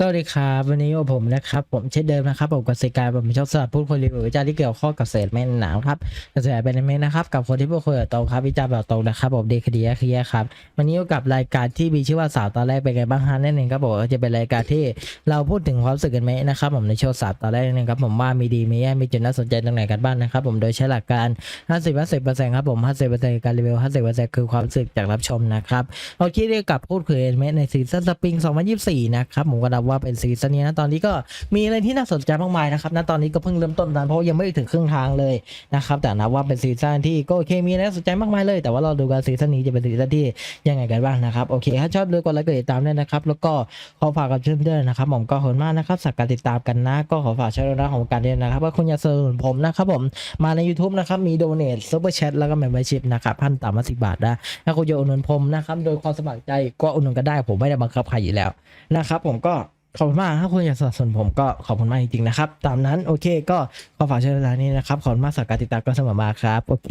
สวัสดีครับวันนี้ผมนะครับผมเช่นเดิมนะครับผมกสิการผมชอบสลับพูดคุยรีวิววิจารณ์ที่เกี่ยวข้องกับเศษแม่หนังครับกระแสเป็นเมนนะครับกับคนที่พูดคุยแบบตรงครับวิจารณ์แบบตรงนะครับผมเดคดีเคียครับวันนี้กับรายการที่มีชื่อว่าสาวตอนแรกเป็นไงบ้างฮะนั่นเองครับผมจะเป็นรายการที่เราพูดถึงความรู้สึกกันไหมนะครับผมในโชว์สาวตอนแรกนั่นองครับผมว่ามีดีมีแย่มีจุดน่าสนใจตรงไหนกันบ้างนะครับผมโดยใช้หลักการ 50 50ครับผม50การรีวิว50คือความรู้สึกจากรับชมนะครับเราคิดเรียกกับพูดคุยเมในซีซั่นสปริง2024นะครับผมก็นับว่าเป็นซีซั่นนี้นะตอนนี้ก็มีอะไรที่น่าสนใจมากมายนะครับณตอนนี้ก็เพิ่งเริ่มต้นนะเพราะยังไม่ถึงครึ่งทางเลยนะครับแต่นับว่าเป็นซีซั่นที่ก็โอเคมีอะไรน่าสนใจมากมายเลย แต่ว่าเราดูกันซีซั่นนี้จะเป็นซีซั่นที่ยังไงกันบ้างนะครับโอเคถ้าชอบดูกดไลค์กดติดตามด้วยนะครับแล้วก็ขอฝากกับเพื่อนๆนะครับผมก็ขอบคุณมากนะครับสักการติดตามกันนะ ก็ขอฝากช่องนะของการเรียนนะครับว่าคุณอยาสนับสนุนผมนะครับผมมาใน YouTube นะครับมีโดเนทซูเปอร์แชทแล้วก็เมมเบอร์ชิพนะครับพันต่ำมาสิบาทนะถ้าคุณจะอุดหนุนผมนะครับโดยความสมัครใจก็อุดหนุนก็ได้ผมไม่ได้บังคับใครอยู่แล้วนะครับผมก็ ขอบคุณมากถ้าคุณอยากสนับสนุนผมก็ขอบคุณมากจริงๆนะครับ ตามนั้นโอเคก็ขอฝากช่วยเวลานี้นะครับ ขอบคุณมากสำหรับการติดตามก็สมอมาครับ โอเค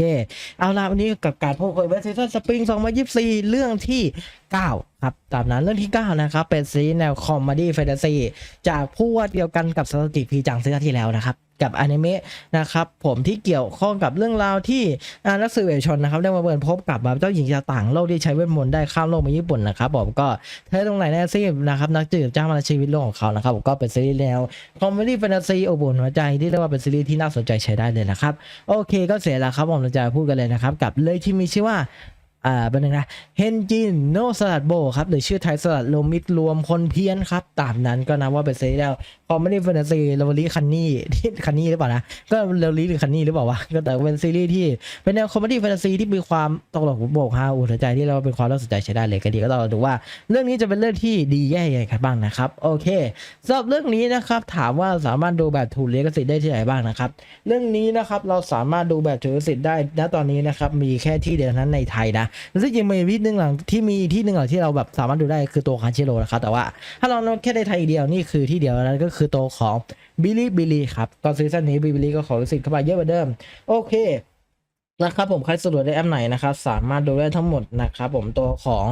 เอาละวันนี้กับการพูดคุยเวสซีซั่นสปริง2024 เรื่องที่ 9 ครับ ตามนั้นเรื่องที่ 9 นะครับ เป็นซีแนวคอมเมดี้แฟนตาซีจากผู้วาดเดียวกันกับสถิติพีจังซีซั่นที่แล้วนะครับ กับอนิเมะนะครับผมที่เกี่ยวข้องกับเรื่องราวที่นักสืบเอกชนนะครับได้มาเปิดพบกับเจ้าหญิงจากต่างโลกที่ใช้เวทมนต์ได้ข้ามโลกมาญี่ปุ่นนะครับผมก็เธอตรงไหนแน่ซีนะครับนักจืบจ้างมาชีวิตโลกของเขานะครับผมก็เป็นซีรีส์แนวคอมเมดี้แฟนตาซีอบอุ่นหัวใจที่เรียกว่าเป็นซีรีส์ที่น่าสนใจใช้ได้เลยนะครับโอเคก็เสร็จแล้วครับผมเราจะพูดกันเลยนะครับกับเลยที่มีชื่อว่าอ่าเป็นยังไงเฮนจินโนสลัดโบครับหรือชื่อไทยสลัดโลมิดรวมคนเพี้ยนครับตามนั้นก็นับว่าเป็นซีรีส์แล้วคอไมเมดี้แฟนตาซีเลวลีคันนี่ที่คันนี่หรือเปล่านะ ก็เลวลีหรือคันนี่หรือเปล่าวะก็แต่เป็นซีรีส์ที่เป็นแนวคอมเมดี้แฟนตาซีที่มีความตลกหัวโบกฮาอุ่นใจที่เราเป็นความน่าสนใจใช้ได้เลยก็ดีก็ต้องดูว่า เรื่องนี้จะเป็นเรื่องที่ดีแย่ยังไงกันบ้างนะครับ โอเคสำหรับเรื่องนี้นะครับถามว่าสามารถดูแบบถูกลิขสิทธิ์ได้ที่ไหนบ้างนะครับ เรื่องนี้นะครับเราสามารถดูแบบถูกลิขสิทธิ์ได้ณตอนนี้นะครับมีแค่ที่เดียวนั้นในไทยนะแล้วที่จริงมีที่หนึ่งหลังที่มีที่หนึ่งหลังที่เราแบบสามารถดูได้คือตัวคันชิโรนะครับแต่ว่า ถ้าเราแค่ในไทยเดียวนี่คือที่เดียวนั้นก็คือตัวของบิลลี่บิลลี่ครับตอนซีซั่นนี้บิลลี่ก็ขอรู้สิทธิ์เข้าไปเยอะกว่าเดิม โอเคนะครับผมใครสะดวกได้แอปไหนนะครับสามารถดูได้ทั้งหมดนะครับผมตัวของ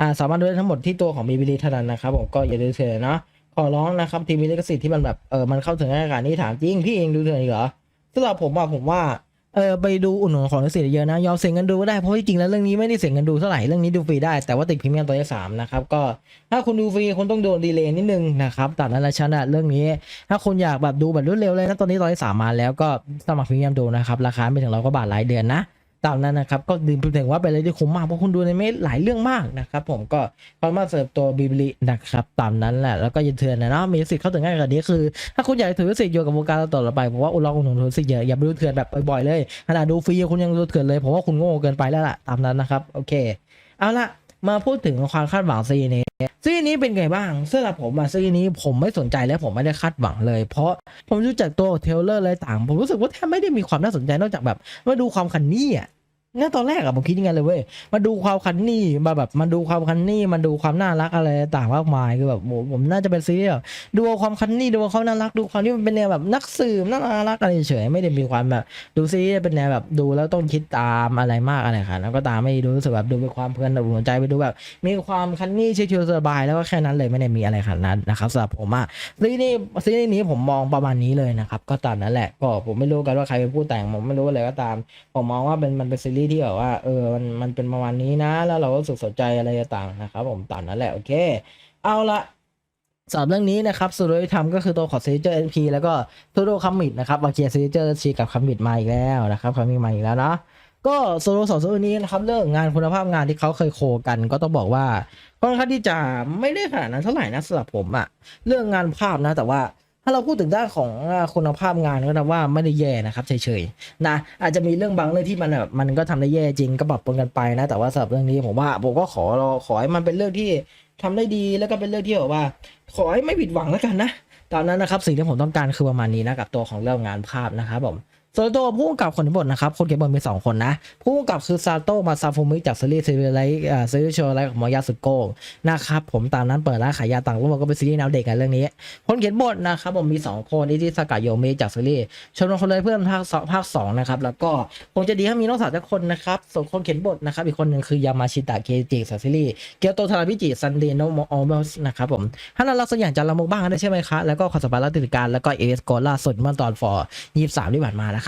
อ่าสามารถดูได้ทั้งหมดที่ตัวของบีบีดีเท่านั้นนะครับผมก็อย่าดูเถื่อนเนาะขอร้องนะครับทีมมีลิขสิทธิ์ที่มันแบบเออมันเข้าถึงอากาศนี้ถามจริงพี่เองดูเถื่อนเหรอสำหรับผมอะผมว่า เออไปดูอุ่นหนุนของนักเสียเยอะนะยอมเสียเงินดูก็ได้เพราะจริงแล้วเรื่องนี้ไม่ได้เสียเงินดูเท่าไหร่เรื่องนี้ดูฟรีได้แต่ว่าติดพรีเมียมตัวที่สามนะครับก็ถ้าคุณดูฟรีคุณต้องโดนดีเลย์นิดนึงนะครับตัดนั้นละชั้นอะเรื่องนี้ ถ้าคุณอยากแบบดูแบบรวดเร็วเลยนะตอนนี้ตอนที่สามมาแล้วก็สมัครพรีเมียมดูนะครับราคาไม่ถึงร้อยกว่าบาทรายเดือนนะ ตามนั้นนะครับ ก็ดื่มถึงว่าเป็นอะไรที่คุ้มมากเพราะคุณดูในเมสหลายเรื่องมากนะครับ ผมก็พอมาเสิร์ฟตัวบิบลินะครับตามนั้นแหละแล้วก็ยืนเทือนนะเนาะมีสิทธิ์เข้าถึงง่ายกว่านี้คือ ถ้าคุณอยากถือสิทธิ์อยู่กับวงการต่อไปผมว่าอุลองหนุนถือสิทธิ์เยอะอย่าไปดูเถื่อนแบบบ่อยๆเลยขนาดดูฟรีคุณยังดูเถื่อนเลยผมว่าคุณโง่เกินไปแล้วล่ะตามนั้นนะครับโอเค เอาละ มาพูดถึงความคาดหวังซีนี้ซีนี้เป็นไงบ้างสำหรับผมอะซีนี้ผมไม่สนใจและผมไม่ได้คาดหวังเลย เพราะผมรู้จักตัวเทลเลอร์อะไรต่าง ผมรู้สึกว่าแทบไม่ได้มีความน่าสนใจนอกจากแบบมาดูความคันนี่อะ งั้นตอนแรกอะผมคิดยังไงเลยเว้ยมาดูความคันนี่มาแบบมาดูความคันนี่มาดูความน่ารักอะไรต่างมากมายคือแบบโหผมน่าจะเป็นซีรีส์แบบดูความคันนี่ดูเอาเขาน่ารักดูความที่มันเป็นแนวแบบนักสืบน่ารักอะไรเฉยไม่ได้มีความแบบดูซีรีส์เป็นแนวแบบดูแล้วต้องคิดตามอะไรมากอะไรค่ะแล้วก็ตามไม่ดูรู้สึกแบบดูเป็นความเพลินแบบหัวใจไปดูแบบ มีความคันนี่ชิวๆสบายแล้วก็แค่นั้นเลยไม่ได้มีอะไรขนาดนั้นนะครับสำหรับผมอะซีรีส์นี้ซีรีส์นี้ผมมองประมาณนี้เลยนะครับก็ตามนั้นแหละก็ผมไม่รู้กันว่าใครเป็นผู้แต่งผมไม่รู้อะไรก็ตาม ผมมองว่าเป็นมันเป็นซีรีส์ที่แบบว่า เออมันมันเป็นประมาณนี้นะ แล้วเราก็รู้สึกสนใจอะไรต่างๆนะครับ ผมตามนั้นแหละโอเค เอาละสำหรับเรื่องนี้นะครับสุดที่ทำก็คือตัวของซีเจอร์เอ็นพีแล้วก็ตัวโดคัมมิดนะครับวาเกียซีเจอร์ชีกับคัมมิดมาอีกแล้วนะครับคัมมิดมาอีกแล้วเนาะก็โซโลสองโซโลนี้นะครับเรื่องงานคุณภาพงานที่เขาเคยโคกันก็ต้องบอกว่าค่อนข้างที่จะไม่ได้ขนาดนั้นเท่าไหร่นะสำหรับผมอะเรื่องงานภาพนะแต่ว่า ถ้าเราพูดถึงด้านของคุณภาพงานก็นะว่าไม่ได้แย่นะครับเฉยๆนะอาจจะมีเรื่องบางเรื่องที่มันแบบมันก็ทำได้แย่จริงก็ปรับปรุงกันไปนะ แต่ว่าสำหรับเรื่องนี้ผมว่าผมก็ขอรอขอให้มันเป็นเรื่องที่ทำได้ดีแล้วก็เป็นเรื่องที่แบบว่า ขอให้ไม่ผิดหวังแล้วกันนะตอนนั้นนะครับสิ่งที่ผมต้องการคือประมาณนี้นะกับตัวของเรื่องงานภาพนะครับผม ส่วนตัวผู้กำกับคนที่บทนะครับ คนเขียนบทมีสองคนนะ ผู้กำกับคือซาโตะมาซาฟูมิจากซีรีส์ซีรีส์ไลท์อ่าซีรีส์โชว์ไลท์ของมอยาสุโกะนะครับผมตามนั้นเปิดร้านขายยาต่างโลกก็เป็นซีรีส์แนวเด็กกันเรื่องนี้ คนเขียนบทนะครับผมมีสองคนอิจิสากะโยเมจากซีรีส์ชมรมคนเลยเพื่อนภาคสองภาคสองนะครับแล้วก็คงจะดีถ้ามีน้องสาวสักคนนะครับส่วนคนเขียนบทนะครับอีกคนหนึ่งคือยามาชิตะเคจิจากซีรีส์เกียวโตทาราบิจิซันเดโนโมออเมสนะครับผมถ้าเราสักอย่างจะละมกบ้างได้ใช่ไหมคะแล้วก็คอนสปาร์ติการแล้วก็เอสโกล่าสุดเมื่อตอนฟอร์ยี่สามที่ผ่านมานะค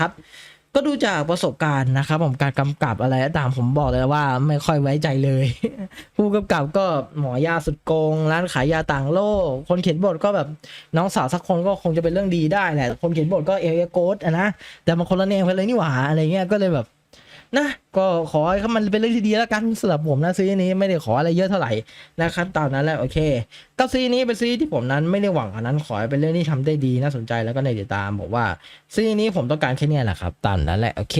รับก็ดูจากประสบการณ์นะครับ ผมการกำกับอะไรก็ตามผมบอกเลยว่าไม่ค่อยไว้ใจเลย ผู้กำกับก็หมอยาสุดโกง ร้านขายยาต่างโลก คนเขียนบทก็แบบน้องสาวสักคนก็คงจะเป็นเรื่องดีได้แหละคนเขียนบทก็เอเอโกสอะนะแต่มันคนละแนวกันเลยนี่หว่าอะไรเงี้ยก็เลยแบบ นะก็ขอให้มันเป็นเรื่องที่ดีแล้วกันสำหรับผมนะซีนี้ไม่ได้ขออะไรเยอะเท่าไหร่นะครับตามนั้นแหละโอเคก็ซีนี้เป็นซีที่ผมนั้นไม่ได้หวังอันนั้นขอให้เป็นเรื่องที่ทำได้ดีน่าสนใจแล้วก็ในติดตามบอกว่าซีนี้ผมต้องการแค่นี้แหละครับตามนั้นแหละโอเค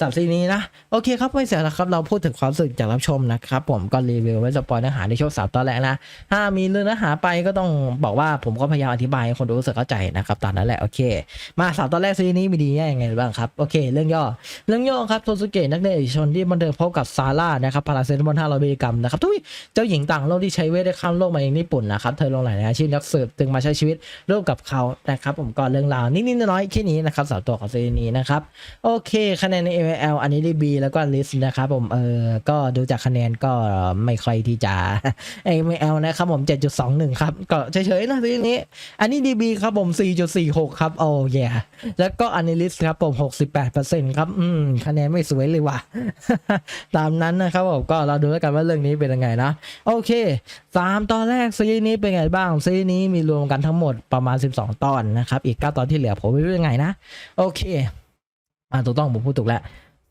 สำหรับซีรีส์นี้นะ โอเคครับไม่เสียแล้วครับ เราพูดถึงความสึกจากรับชมนะครับ ผมก็รีวิวไว้สปอยเนื้อหาในช่วงสามตอนแรกนะ ถ้ามีเรื่องเนื้อหาไปก็ต้องบอกว่าผมก็พยายามอธิบายให้คนดูรู้สึกเข้าใจนะครับตามนั้นแหละโอเค มาสาวตอนแรกซีนี้มีดีแย่ยังไงบ้างครับโอเค เรื่องย่อเรื่องย่อครับโทสุเกะนักเรียนเอกชนที่บันเทิงพบกับซาร่านะครับพาราเซตามอล500มิลลิกรัมนะครับทุยเจ้าหญิงต่างโลกที่ใช้เวทได้ข้ามโลกมายังญี่ปุ่นนะครับเธอลงหลายอาชีพนักสืบจึงมาใช้ชีวิตร่วมกับเขานะครับผมก็เรื่องราวนิดๆน้อยๆแค่นี้นะครับสาวตัวของซีนี้นะครับโอเคคะแนนใน ML อันนี้ได้ B แล้วก็ลิสนะครับผมเออก็ดูจากคะแนนก็ไม่ค่อยที่จะ ML นะครับผม 7.21 ครับ ก็เฉยๆนะซีนี้ อันนี้ DB ครับผม 4.46 ครับโอ้ยแล้วก็ Analyst ครับผม 68%ครับ อืม คะแนนไม่สวยเลยว่ะ ตามนั้นนะครับผม ก็เราดูแล้วกันว่าเรื่องนี้เป็นยังไงนะโอเคสามตอนแรกซีนี้เป็นไงบ้างซีนี้มีรวมกันทั้งหมดประมาณ 12 ตอนนะครับ อีก 9 ตอนที่เหลือผมไม่รู้ยังไงนะ โอเค อ่าถูกต้องผมพูดถูกแล้ว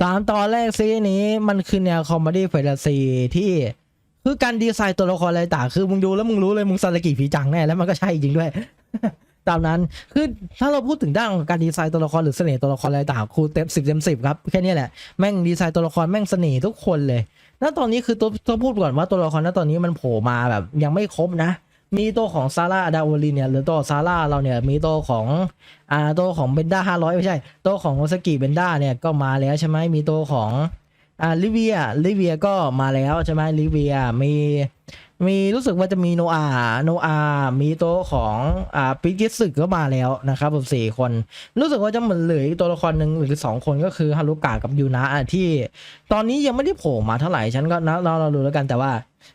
สามตอนแรกซีนี้มันคือแนวคอมเมดี้แฟนตาซีที่คือการดีไซน์ตัวละครอะไรต่างคือมึงดูแล้วมึงรู้เลยมึงซาลากิผีจังแน่แล้วมันก็ใช่จริงด้วย ตามนั้นคือถ้าเราพูดถึงด้านของการดีไซน์ตัวละครหรือเสน่ห์ตัวละครอะไรต่างครูเต็มสิบเต็มสิบครับแค่นี้แหละแม่งดีไซน์ตัวละครแม่งเสน่ห์ทุกคนเลยณตอนนี้คือตัวต้องพูดก่อนว่าตัวละครณตอนนี้มันโผล่มาแบบยังไม่ครบนะ มีตัวของซาร่าดาวลินเนี่ยหรือตัวซาร่าเราเนี่ยมีตัวของอ่าตัวของเบนด้าห้าร้อยไม่ใช่ตัวของโอซากิเบนด้าเนี่ยก็มาแล้วใช่ไหมมีตัวของอ่าลิเวียลิเวียก็มาแล้วใช่ไหมลิเวียมีมีรู้สึกว่าจะมีโนอาโนอามีตัวของอ่าปิกิสึก็มาแล้วนะครับผมสี่คน รู้สึกว่าจะเหมือนเหลืออีกตัวละครหนึ่งหรือสองคนก็คือฮารุกะกับยูนะอะที่ ตอนนี้ยังไม่ได้โผล่มาเท่าไหร่ฉันก็นะเราเราดูแล้วกันแต่ว่า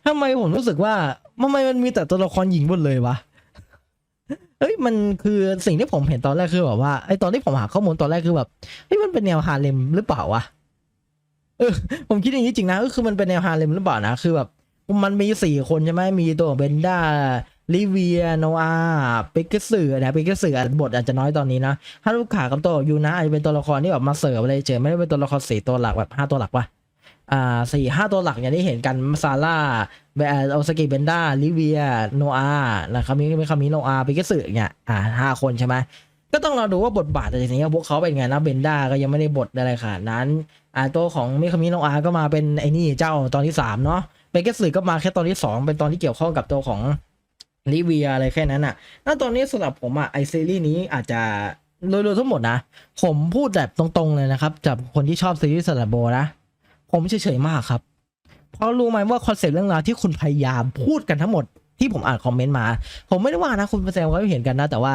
ทำไมผมรู้สึกว่า ทำไมมันมีแต่ตัวละครหญิงหมดเลยวะเฮ้ยมันคือสิ่งที่ผมเห็นตอนแรกคือแบบว่าไอตอนที่ผมหาข้อมูลตอนแรกคือแบบเฮ้ยมันเป็นแนวฮาเลมหรือเปล่าวะเออผมคิดอย่างนี้จริงนะก็คือมันเป็นแนวฮาเลมหรือเปล่านะคือแบบมันมีสี่คนใช่ไหมมีตัวเบนด้าลิเวียโนอาเปกเกสือนะเปกเกสือบทอาจจะน้อยตอนนี้นะฮารุกะกับตัวยูนะอาจจะเป็นตัวละครที่แบบมาเสิร์ฟอะไรเฉยไม่ได้เป็นตัวละครสี่ตัวหลักแบบห้าตัวหลักวะ อ่าสี่ห้าตัวหลักอย่างที่เห็นกันซาร่าเบโอสกิเบนด้าลิเวีย โนอานะครับมีมีคามิโนอาไปก็สื่อเนี่ยอ่าห้าคนใช่ไหมก็ต้องเราดูว่าบทบาทแต่ทีนี้พวกเขาเป็นไงนะเบนด้าก็ยังไม่ได้บทอะไรขนาดนั้นอ่าตัวของมิคามิโนอาก็มาเป็นไอ้นี่เจ้าตอนที่สามเนาะเบเกสึก็มาแค่ตอนที่สองเป็นตอนที่เกี่ยวข้องกับตัวของลิเวียอะไรแค่นั้นอะน่าตอนนี้สำหรับผมอะไอซีรีส์นี้อาจจะโดยๆทั้งหมดนะ ผมพูดแบบตรงๆเลยนะครับจากคนที่ชอบซีรีส์สลับโบนะ ผมเฉยๆมากครับ เพราะรู้ไหมว่าคอนเซ็ปต์เรื่องราวที่คุณพยายามพูดกันทั้งหมดที่ผมอ่านคอมเมนต์มา ผมไม่ได้ว่านะคุณแสดงความเห็นกันนะ แต่ว่า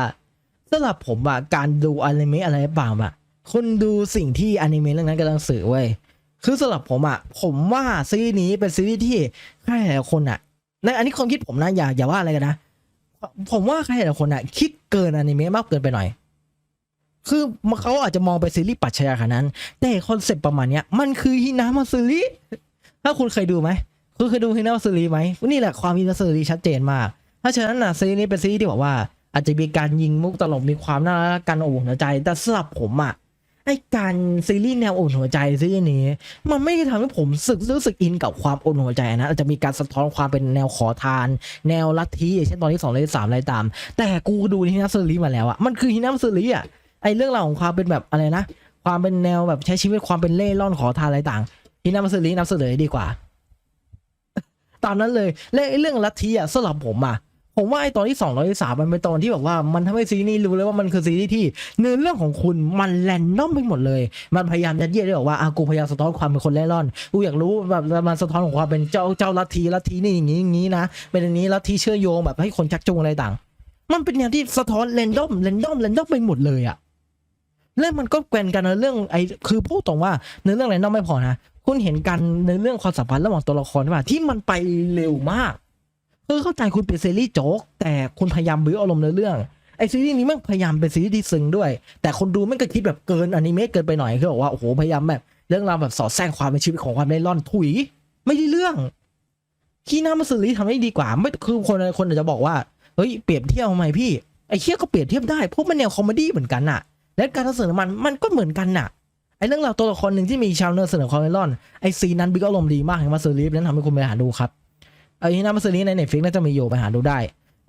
สำหรับผมอะการดูอนิเมะอะไรเปล่าอะคุณดูสิ่งที่อนิเมะเรื่องนั้นกำลังสื่อเว้ยคือสำหรับผมอะผมว่าซีรีส์นี้เป็นซีรีส์ที่ใครหลายๆคนอะในอันนี้ความคิดผมนะอย่าอย่าว่าอะไรกันนะ ผมว่าใครหลายๆคนอะคิดเกินอนิเมะมากเกินไปหน่อย คือเขาอาจจะมองไปซีรีส์ปรัชญาขนาดนั้น แต่คอนเซปต์ประมาณเนี้ยมันคือฮินามาซึริถ้าคุณเคยดูไหมคุณเคยดูฮินามาซึริไหมนี่แหละความฮินามาซึริชัดเจนมาก ถ้าฉะนั้นนะซีรีส์นี้เป็นซีรีส์ที่บอกว่า อาจจะมีการยิงมุกตลกมีความน่ารักการอบอุ่นหัวใจ แต่สำหรับผมอะไอการซีรีส์แนวอบอุ่นหัวใจซีรีส์นี้ มันไม่ได้ทำให้ผมสึกรู้สึกอินกับความอบอุ่นหัวใจนะอาจจะมีการสะท้อนความเป็นแนวขอทาน แนวลัทธิอย่างเช่นตอนที่สองเลยสามอะไรตาม แต่กูดูฮินามาซึริมาแล้วอะมันคือฮินามาซึริอะ ไอ้เรื่องราวของความเป็นแบบอะไรนะ ความเป็นแนวแบบใช้ชีวิตความเป็นเล่ร่อนขอทานอะไรต่างที่นำมาสื่อนี้นำเสนอดีกว่า ตามนั้นเลยและไอ้เรื่องลัทธิอะสำหรับผมอะผมว่าไอ้ตอนที่สองตอนที่สามมันเป็นตอนที่แบบว่ามันทำให้ซีรีส์นี้รู้เลยว่ามันคือซีรีส์ที่เนื้อเรื่องของคุณมันแรนดอมไปหมดเลย มันพยายามยัดเยียดด้วยบอกว่าอากูพยายามสะท้อนความเป็นคนเล่ร่อนกูอยากรู้แบบมันสะท้อนของความเป็นเจ้าเจ้าลัทธิลัทธินี่อย่างนี้อย่างนี้นะเป็นอย่างนี้ลัทธิเชื่อโยงแบบให้คนชักจูงอะไรต่าง มันเป็นแนวที่สะท้อนแรนดอมแรนดอมแรนดอมไปหมดเลยอะ แล้วมันก็แกวนกันในเรื่องไอ้คือพูดตรงว่าเนื้อเรื่องแรนอมไม่พอนะคุณเห็นกันในเรื่องความสัมพันธ์ระหว่างตัวละครว่าที่มันไปเร็วมากคือเข้าใจคุณเป็นซีรีส์โจ๊กแต่คุณพยายามบิ้วอารมณ์ในเรื่องไอซีรีส์นี้มันพยายามเป็นซีรีส์ที่ซึ้งด้วย แต่คนดูมันก็คิดแบบเกินอนิเมะเกินไปหน่อยคือบอกว่าโอ้โหพยายามแบบเรื่องราวแบบสอดแทรกความเป็นชีวิตของความเล่ร่อนถุย ไม่ได้เรื่องคีนามาซึริทำได้ดีกว่า ไม่คือคนคนอาจจะบอกว่าเฮ้ยเปรียบเทียบทำไมพี่ไอ้เคียก็เปรียบเทียบได้เพราะมันแนวคอมเมดี้เหมือนกันน่ะ และการนำเสนอมันมันก็เหมือนกันน่ะไอ้เรื่องราวตัวละครหนึ่งที่มีชาวเนอร์เสนอความเนลอนไอ้ซีนนั้นบิ๊กอารมณ์ดีมากเห็นมาซึรินั้นทำให้คุณไปหาดูครับไอ้นามาซีรีส์ในเน็ตฟิกน่าจะมีอยู่ไปหาดูได้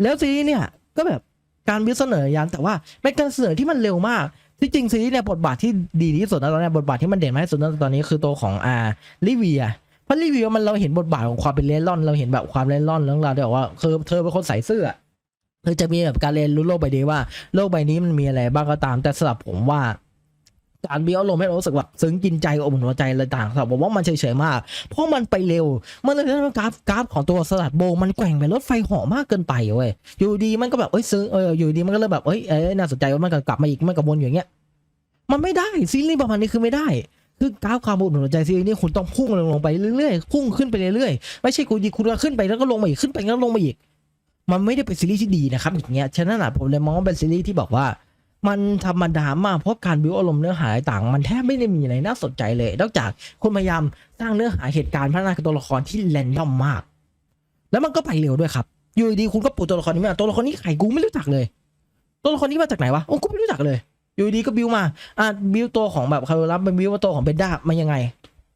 แล้วซีรีส์เนี่ยก็แบบการวิเสนอยันแต่ว่าเป็นการเสนอที่มันเร็วมากที่จริงซีรีส์เนี่ยบทบาทที่ดีที่สุดนะตอนนี้บทบาทที่มันเด่นมากที่สุดนะตอนนี้คือตัวของอ่าลิเวียเพราะลิเวียมันเราเห็นบทบาทของความเป็นเล่ร่อน เราเห็นแบบความเล่ร่อนเรื่องราวที่แบบว่าคือเธอเป็นคนใส่เสื้อ เธอจะมีแบบการเรียนรู้โลกใบนี้ว่าโลกใบนี้มันมีอะไรบ้างก็ตาม แต่สำหรับผมว่าการบีอารมณ์ให้เรารู้สึกแบบซึ้งกินใจอบอุ่นหัวใจอะไรต่างๆผมว่ามันเฉยๆมาก เพราะมันไปเร็ว มันเลยทำให้กราฟกราฟของตัวสลัดโบมันแกว่งไปรถไฟหาะมากเกินไปเว้ยอยู่ดีมันก็แบบเอ้ยซึ้งเอออยู่ดีมันก็เลยแบบเอ้ยเอ้ยน่าสนใจว่ามันกลับมาอีกมันก็วนอย่างเงี้ยมันไม่ได้ซีรีส์ประมาณนี้คือไม่ได้คือกราฟความอบอุ่นหัวใจซีรีส์นี้คุณต้องพุ่งลงลงไปเรื่อยๆพุ่งขึ้นไปเรื่อยๆไม่ใช่คุณดีคุณก็ขึ้นไปแล้วก็ลงมาอีกขึ้นไปแล้วลงมาอีก มันไม่ได้เป็นซีรีส์ที่ดีนะครับอย่างเงี้ยฉะนั้นอะผมเลยมองว่าเป็นซีรีส์ที่บอกว่า มันธรรมดามากเพราะการบิวอารมณ์เนื้อหาต่างมันแทบไม่ได้มีอะไรน่าสนใจเลย นอกจากคุณพยายามสร้างเนื้อหาเหตุการณ์พัฒนาตัวละครที่แรนดอมมาก แล้วมันก็ไปเร็วด้วยครับอยู่ดีคุณก็ปูตัวละครนี้มาตัวละครนี้ใครกูไม่รู้จักเลย ตัวละครนี้มาจากไหนวะโอ้กูไม่รู้จักเลย อยู่ดีก็บิวมาอะบิวตัวของแบบคาร์รับเป็นบิวว่าตัวของเบนด้ามันยังไง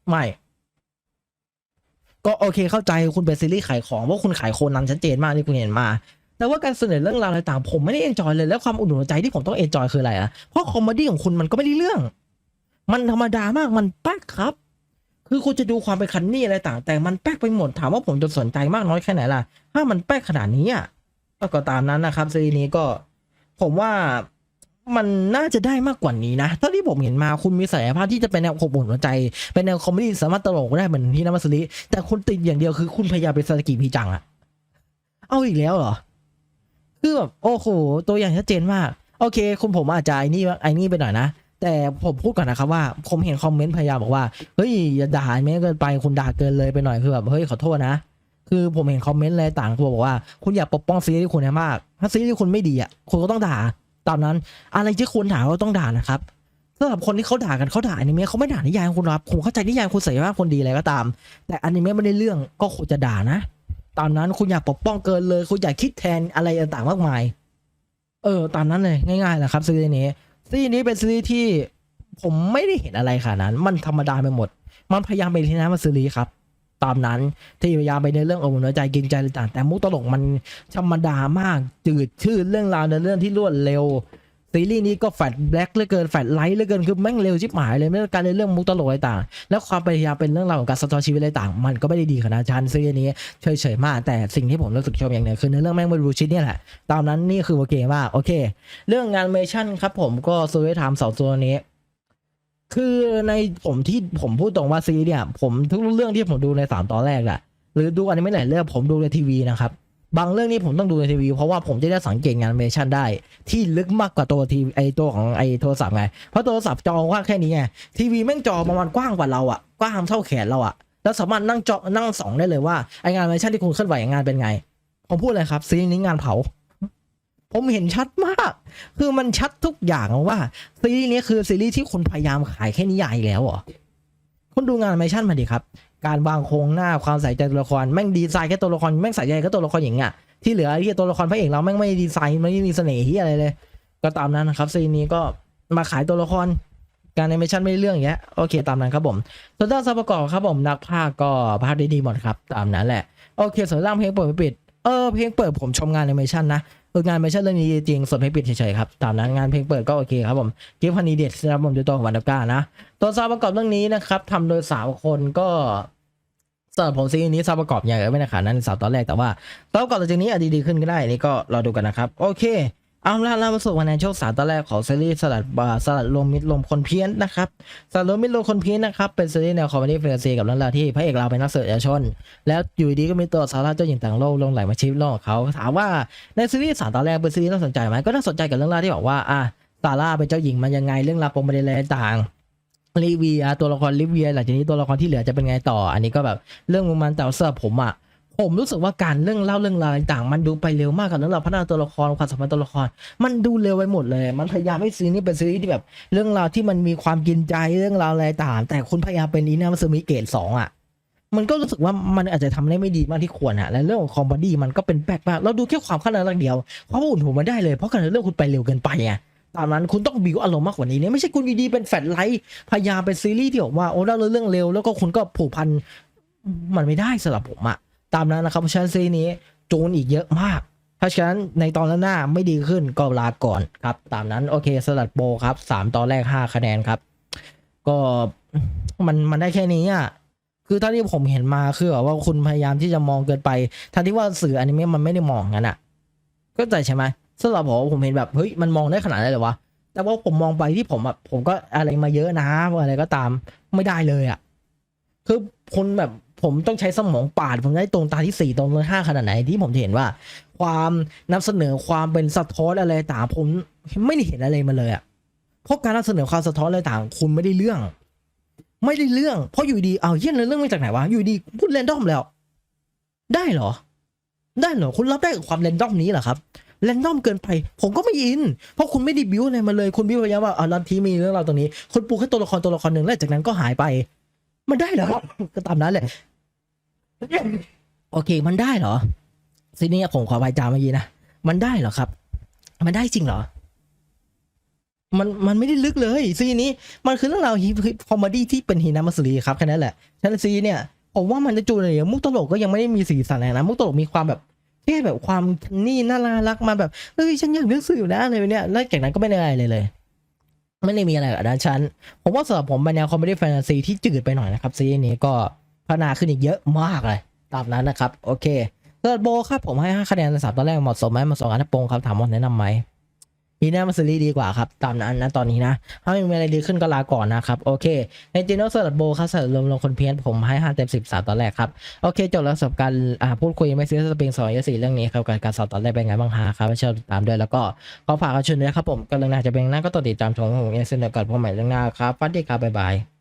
ไม่ ก็โอเคเข้าใจคุณเป็นซีรีส์ขายของเพราคุณขายโคนันชัดเจนมากที่คุณเห็นมา แต่ว่าการเสนอเรื่องราวอะไรต่างผมไม่ได้เอนจอยเลยแล้วความอุ่นหัวใจที่ผมต้องเอนจอยคืออะไรอะเพราะคอมเมดี้ของคุณมันก็ไม่ได้เรื่อง มันธรรมดามากมันแป๊กครับ คือคุณจะดูความเป็นคันนี่อะไรต่าง แต่มันแป๊กไปหมดถามว่าผมจะสนใจมากน้อยแค่ไหนล่ะ ถ้ามันแป๊กขนาดนี้อะก็ก็ตามนั้นนะครับซีรีส์นี้ก็ ผมว่า มันน่าจะได้มากกว่านี้นะเท่าที่ผมเห็นมาคุณมีศักยภาพที่จะเป็นแนวขบวนหัวใจ เป็นแนวคอมเมดี้สามารถตลกได้เหมือนที่นามาสริแต่คุณติดอย่างเดียวคือคุณพยายามเป็นสกิพีจังอะเอาอีกแล้วเหรอ คือแบบโอ้โหตัวอย่างชัดเจนมากโอเค คุณผมอาจจะไอ้นี่ไอ้นี่ไปหน่อยนะแต่ผมพูดก่อนนะครับว่าผมเห็นคอมเมนต์พยายามบอกว่าเฮ้ยอย่าด่าแม่เกินไปคุณด่าเกินเลยไปหน่อยคือแบบเฮ้ยขอโทษนะคือผมเห็นคอมเมนต์อะไรต่างตัวบอกว่า คุณอย่าปกป้องซีรีส์คุณให้มาก ถ้าซีรีส์คุณไม่ดีอะคุณก็ต้องด่า ตามนั้น อะไรที่คุณด่าก็ต้องด่านะครับสำหรับคนที่เขาด่ากันเขาด่าอนิเมะเขาไม่ด่านิยายของคุณครับผมเข้าใจนิยายคุณใส่ว่าคนดีอะไรก็ตาม แต่อนิเมะไม่ได้เรื่องก็ควรจะด่านะ ตามนั้นคุณอยากปกป้องเกินเลย คุณอยากคิดแทนอะไรต่างๆมากมาย เออ ตามนั้นเลยง่ายๆแหละครับซีรีส์นี้ซีรีส์นี้เป็นซีรีส์ที่ผมไม่ได้เห็นอะไรขนาดนั้น มันธรรมดาไปหมด มันพยายามไปที่นั้นมาซีรีส์ครับ ตามนั้น ที่พยายามไปในเรื่ององหัวใจกินใจต่างแต่มุกตลกมันธรรมดามากจืดชื่อเรื่องราวในเรื่องที่รวดเร็วซีรีส์นี้ก็แฟดแบล็กเหลือเกินแฟดไลท์เหลือเกินคือแม่งเร็วชิบหายเลยไม่ว่าการในเรื่องมุกตลกอะไรต่าง แล้วความพยายามเป็นเรื่องราวของการสะท้อนชีวิตอะไรต่าง มันก็ไม่ได้ดีขนาดชันซีรีส์นี้เฉยๆมากแต่สิ่งที่ผมรู้สึกชอบอย่างหนึ่งคือในเรื่องแม่งไม่รู้ชิดเนี่ยแหละตามนั้นนี่คือโอเคว่าโอเค เรื่องงานเมชั่นครับผมก็ซูเวทามสองตัวนี้ คือในผมที่ผมพูดตรงว่าซีเนี่ย ผมทุกเรื่องที่ผมดูในสามตอนแรกอะหรือดูอันนี้ไม่หลายเรื่องผมดูในทีวีนะครับ บางเรื่องนี้ผมต้องดูในทีวีเพราะว่าผมจะได้สังเกตงานเมชั่นได้ ที่ลึกมากกว่าตัวทีไอตัวของไอโทรศัพท์ไง เพราะโทรศัพท์จอกว้างแค่นี้ไงทีวีแม่งจอประมาณกว้างกว่าเราอะกว้างเท่าแขนเราอะแล้วสามารถนั่งจอนั่งสองได้เลยว่าไองานเมชั่นที่คุณเคลื่อนไหวงานเป็นไงผมพูดเลยครับซีนี้งานเผา ผมเห็นชัดมาก คือมันชัดทุกอย่างว่าซีรีส์นี้คือซีรีส์ที่คุณพยายามขายแค่นิยายแล้วเหรอคุณดูงานแอนิเมชั่นมาดิครับ การวางโครงหน้าความใส่ใจตัวละครแม่งดีไซน์แค่ตัวละครแม่งใส่ใจแค่ตัวละครอย่างเงี้ยที่เหลือที่ตัวละครพระเอกเราแม่งไม่ดีไซน์ไม่มีเสน่ห์ที่อะไรเลย ก็ตามนั้นนะครับซีรีส์นี้ก็มาขายตัวละครการแอนิเมชั่นไม่ได้เรื่องอย่างเงี้ยโอเคตามนั้นครับผมส่วนด้านซับประกอบครับผมนักพากย์ก็พากย์ได้ดีหมดครับตามนั้นแหละโอเคส่วนร่างเพลงเปิดปิดเออเพลงเปิดผมชมงานแอนิเมชั่นนะ เอองานแอนิเมชั่นเรื่องนี้จริงส่วนเพลงปิดเฉยๆครับตามนั้นงานเพลงเปิดก็โอเคครับผมกิฟต์ฮันนีเด็ดนะครับผมดูตัวของวันดับก้านะตัวซาวประกอบเรื่องนี้นะครับทำโดยสาวคนก็สำหรับผมซีรีส์นี้สาวประกอบอย่ไรไม่ในขนาดนั้นสาวตอนแรกแต่ว่าตอนก่อบหลังจากนี้อาจจะดีขึ้นก็ได้อันนี่ก็รอดูกันนะครับ โอเค เอาละเรามาสู่วันในช่วงสาตอนแรกของซีรีส์สลัดบาสลัดลมมิดลมคนเพี้ยนนะครับสลัดลมมิดลมคนเพี้ยนนะครับเป็นซีรีส์แนวคอมเมดี้แฟนตาซีกับเรื่องราวที่พระเอกเราเป็นนักเสืบเยาวชน แล้วอยู่ดีก็มีตัวสาราเจ้าหญิงต่างโลกลงไหลมาชีวิตโลกของเขาถามว่าในซีรีส์สาตอนแรกเป็นซีรีส์น่าสนใจไหมก็น่าสนใจกับเรื่องราวที่บอกว่าอะซาร่าเป็นเจ้าหญิงมันยังไงเรื่องราวปมประเด็นอะไรต่างลิเวียตัวละครลิเวียหลังจากนี้ตัวละครที่เหลือจะเป็นไงต่อ อันนี้ก็แบบเรื่องของมันแต่สำหรับผมอะ ผมรู้สึกว่าการเรื่องเล่าเรื่องราวต่างมันดูไปเร็วมากกับเรื่องราวพัฒนาตัวละครความสัมพันธ์ตัวละคร มันดูเร็วไปหมดเลย มันพยายามให้ซีรีส์นี้เป็นซีรีส์ที่แบบ เรื่องราวที่มันมีความกินใจเรื่องราวอะไรต่างแต่คุณพยายามเป็นอีนามัสมิเกตสองอะมันก็รู้สึกว่ามันอาจจะทำได้ไม่ดีมากที่ควรอะและเรื่องของคอมบอดี้มันก็เป็นแปลกมากเราดูแค่ความขนาดเดียวความอุ่นหัวมันได้เลยเพราะการเรื่องคุณไปเร็วเกินไปไงตามนั้นคุณต้องบิวอารมณ์มากกว่านี้เนี่ยไม่ใช่คุณดีๆเป็นแฟลไลท์พยายามเป็นซีรีส์ที่บอกว่าโอ้เล่าเรื่องเร็วแล้วก็คุณก็ผูกพันมันไม่ได้สำหรับผมอะ ตามนั้นนะครับเพราะฉะนั้นซีนี้จูนอีกเยอะมาก เพราะฉะนั้นในตอนหน้าไม่ดีขึ้นก็ลาก่อนครับ ตามนั้นโอเคสลัดโบครับสามตอนแรกห้าคะแนนครับ ก็มันมันได้แค่นี้อะคือท่าที่ผมเห็นมาคือแบบว่าคุณพยายามที่จะมองเกินไปทั้งที่ว่าสื่ออนิเมะมันไม่ได้มองงั้นอะก็ใจใช่ไหมสำหรับผมผมเห็นแบบเฮ้ยมันมองได้ขนาดนั้นเลยวะแต่ว่าผมมองไปที่ผมแบบผมก็อะไรมาเยอะนะอะไรก็ตามไม่ได้เลยอะคือคนแบบ ผมต้องใช้สมองปาด ผมได้ตรงตาที่สี่ตรงห้าขนาดไหนที่ผมเห็นว่า ความนำเสนอความเป็นสะท้อนอะไรต่างผมไม่ได้เห็นอะไรมาเลยอะเพราะการนำเสนอความสะท้อนอะไรต่างคุณไม่ได้เรื่อง ไม่ได้เรื่อง เพราะอยู่ดีเอาเฮี้ยเรื่องมาจากไหนวะอยู่ดีพูดเรนดอมแล้ว ได้เหรอ ได้เหรอคุณรับได้กับความเรนดอมนี้เหรอครับเรนดอมเกินไป ผมก็ไม่อิน เพราะคุณไม่ได้บิวอะไรมาเลย คุณบิวพยายามว่าอ่าลันทีมีเรื่องราวตรงนี้ คุณปูแค่ตัวละครตัวละครหนึ่งแล้วจากนั้นก็หายไป มันได้เหรอครับ ก็ตามนั้นแหละโอเค มันได้เหรอซีนี้ผมขอใบจาเมื่อกี้นะ มันได้เหรอครับ มันได้จริงเหรอ มันมันไม่ได้ลึกเลยซีนี้ มันคือเรื่องราวฮิปคอมเมดี้ที่เป็นฮีนามาสรีครับแค่นั้นแหละฉะนันซีเนี่ยผมว่ามันจะจูนอะไรอย่างมุกตลกก็ยังไม่ได้มีสีสันอะไรนะมุกตลกมีความแบบแค่แบบความนี่น่ารักมาแบบเฮ้ยฉันอยากเลือกสื่อนะอะไรแบบเนี้ยแล้วจากนั้นก็ไม่ได้อะไรเลยเลย ไม่ได้มีอะไรกับด้านฉันผมว่าสำหรับผมเป็นแนวคอมเมดี้แฟนตาซีที่จืดไปหน่อยนะครับซีรีส์นี้ก็พัฒนาขึ้นอีกเยอะมากเลยตามนั้นนะครับ โอเคเติร์ดโบครับผมให้5คะแนนในสามตอนแรกเหมาะสมไหมเหมาะสมกับนักโปงครับถามว่าแนะนำไหม มีหน้ามาซีรีส์ดีกว่าครับ ตามนั้นนะตอนนี้นะ ถ้าไม่มีอะไรดีขึ้นก็ลาก่อนนะครับ โอเคในจีโนสลัดโบครับสลัดรวมลงคนเพี้ยนผมให้ห้าเต็มสิบสามตอนแรกครับ โอเค จบแล้วสำหรับการอ่าพูดคุยไม่ซีสปริงสองยสี่เรื่องนี้ครับการการสอบตอนแรกเป็นไงบ้างฮะครับเชิญติดตามด้วยแล้วก็ขอฝากกระชวนด้วยครับผมกำลังน่าจะเป็นหน้าก็ต้องติดตามชมของผมเองเสนอก่อนพบใหม่เรื่องหน้าครับฟันดีครับบ๊ายบาย